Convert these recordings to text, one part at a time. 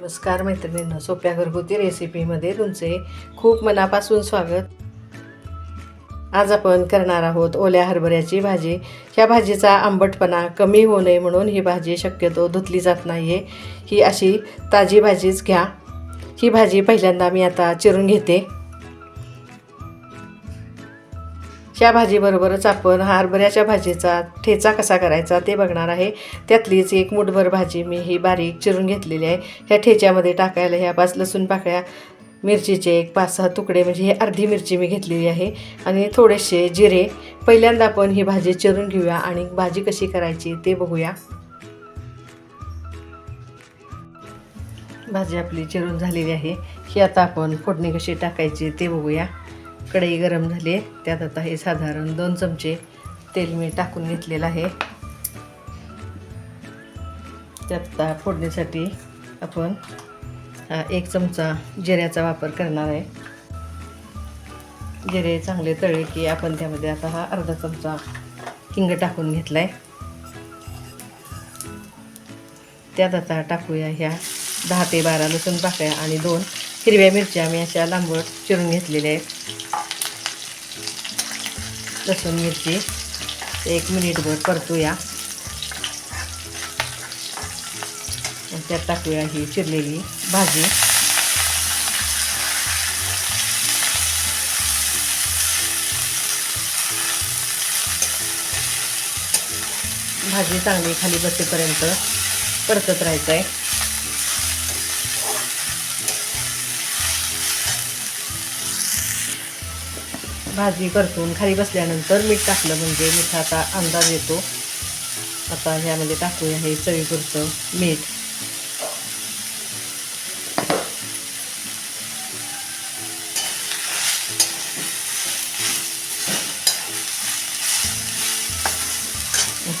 नमस्कार मैत्रिणींनो सोप्या घरगुती रेसिपीमध्ये तुमचे खूप मनापासून स्वागत. आज आपण करणार आहोत ओल्या हरभऱ्याची भाजी. ह्या भाजीचा आंबटपणा कमी होऊ नये म्हणून ही भाजी शक्यतो धुतली जात नाही आहे ही अशी ताजी भाजीच घ्या. ही भाजी पहिल्यांदा मी आता चिरून घेते. ह्या भाजीबरोबरच आपण हरभऱ्याच्या भाजीचा ठेचा कसा करायचा ते बघणार आहे. त्यातलीच एक मुठभर भाजी मी ही बारीक चिरून घेतलेली आहे. ह्या ठेच्यामध्ये टाकायला ह्या पाच लसूण पाकळ्या मिरचीचे एक पाच सहा तुकडे म्हणजे ही अर्धी मिरची मी घेतलेली आहे. आणि थोडेसे जिरे. पहिल्यांदा आपण ही भाजी चिरून घेऊया आणि भाजी कशी करायची ते बघूया. भाजी आपली चिरून झालेली आहे. ही आता आपण फोडणी कशी टाकायची ते बघूया. कढई गरम झाली आहे. त्यात आता हे साधारण दोन चमचे तेल मी टाकून घेतलेलं आहे. त्यात आता फोडणीसाठी आपण एक चमचा जिऱ्याचा वापर करणार आहे. जिरे चांगले तळे की आपण त्यामध्ये आता हा अर्धा चमचा हिंग टाकून घेतला आहे त्यात आता टाकूया ह्या दहा ते बारा लसूण पाकळ्या आणि दोन हिरव्या मिरच्या मी अशा लांबट चिरून घेतलेल्या आहेत. लसूण मिरची. एक मिनिटभर परतूया. त्यात टाकूया ही चिरलेली भाजी. भाजी चांगली खाली बसेपर्यंत परतत राहायचं आहे भाजी परतून खाली बसल्यानंतर मीठ टाकलं म्हणजे मिठाचा अंदाज येतो. आता ह्यामध्ये टाकूया हे चवीपुरतं मीठ.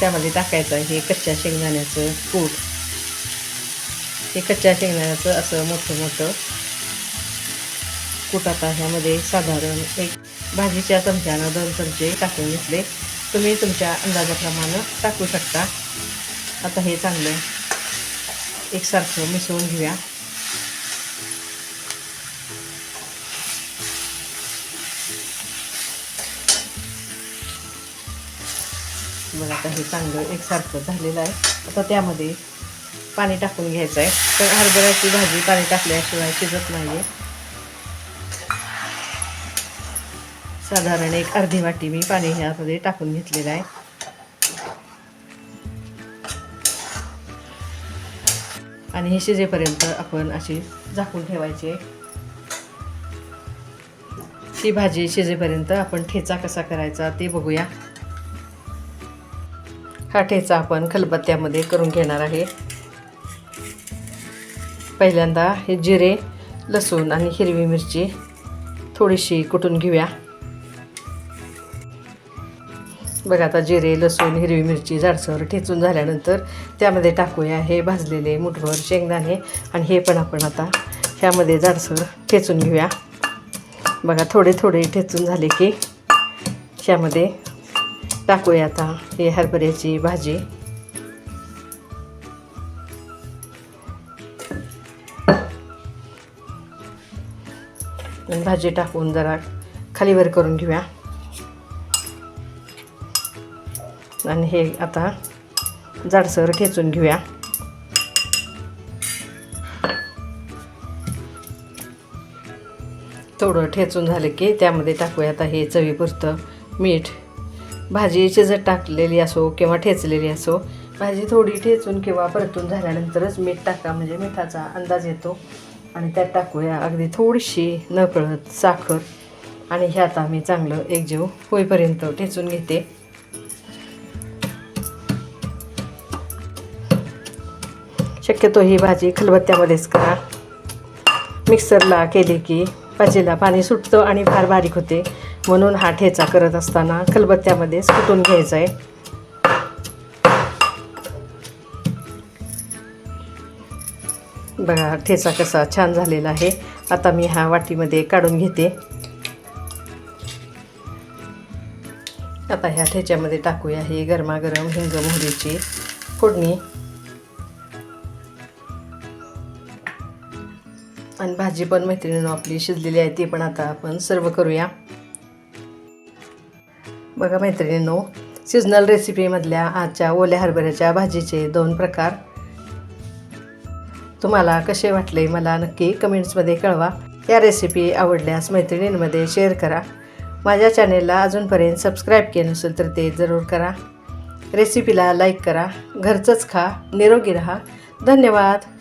त्यामध्ये टाकायचं आहे हे कच्च्या शेंगदाण्याचं कूट. हे कच्च्या शेंगदाण्याचं असं मोठं मोठं कूट आता ह्यामध्ये साधारण एक भाजीच्या चमच्यानं दोन चमचे टाकून घेतले. तुम्ही तुमच्या अंदाजाप्रमाणे टाकू शकता. आता हे चांगलं एकसारखं मिसळून घेऊया. बघा आता हे चांगलं एकसारखं झालेलं आहे. आता त्यामध्ये पाणी टाकून घ्यायचं आहे. तर हरभऱ्याची भाजी पाणी टाकल्याशिवाय शिजत नाही आहे साधारण एक अर्धी वाटी मी पाणी ह्यामध्ये टाकून घेतलेलं आहे. आणि हे शिजेपर्यंत आपण अशी झाकून ठेवायची ही भाजी शिजेपर्यंत आपण ठेचा कसा करायचा ते बघूया. हा ठेचा आपण खलबत्त्यामध्ये करून घेणार आहे. पहिल्यांदा हे जिरे लसूण आणि हिरवी मिरची थोडीशी कुटून घेऊया. बघा आता जिरे लसूण हिरवी मिरची जाडसर ठेचून झाल्यानंतर त्यामध्ये टाकूया हे भाजलेले मुठभर शेंगदाणे आणि हे पण आपण आता ह्यामध्ये जाडसर ठेचून घेऊया. बघा थोडे थोडे ठेचून झाले की ह्यामध्ये टाकूया आता हे हरभऱ्याची भाजी. भाजी टाकून जरा खालीवर करून घेऊया. आणि हे आता जाडसर ठेचून घेऊया. थोडं ठेचून झालं की त्यामध्ये टाकूया आता हे चवीपुरतं मीठ. भाजी शिजत टाकलेली असो किंवा ठेचलेली असो भाजी थोडी ठेचून किंवा परतून झाल्यानंतरच मीठ टाका. म्हणजे मिठाचा अंदाज येतो. आणि त्यात टाकूया अगदी थोडीशी नकळत साखर. आणि हे आता आम्ही चांगलं एकजीव होईपर्यंत ठेचून घेते. शक्यतो ही भाजी खलबत्त्यामध्येच करा. मिक्सरला केली की भाजीला पाणी सुटतं आणि फार बारीक होते. म्हणून हा ठेचा करत असताना खलबत्त्यामध्येच कुटून घ्यायचा आहे बघा ठेचा कसा छान झालेला आहे. आता मी हा वाटीमध्ये काढून घेते. आता ह्या ठेच्यामध्ये टाकूया हे गरमागरम हिंग मोहरीची फोडणी. आणि भाजी पण मैत्रिणीनं आपली शिजलेली आहे ती पण आता आपण सर्व करूया. बघा मैत्रिणींनो सिजनल रेसिपीमधल्या आजच्या ओल्या हरभऱ्याच्या भाजीचे दोन प्रकार. तुम्हाला कसे वाटले मला नक्की कमेंट्समध्ये कळवा. या रेसिपी आवडल्यास मैत्रिणींमध्ये शेअर करा. माझ्या चॅनेलला अजूनपर्यंत सबस्क्राईब केलं नसेल तर ते जरूर करा. रेसिपीला लाईक करा. घरचंच खा. निरोगी राहा. धन्यवाद.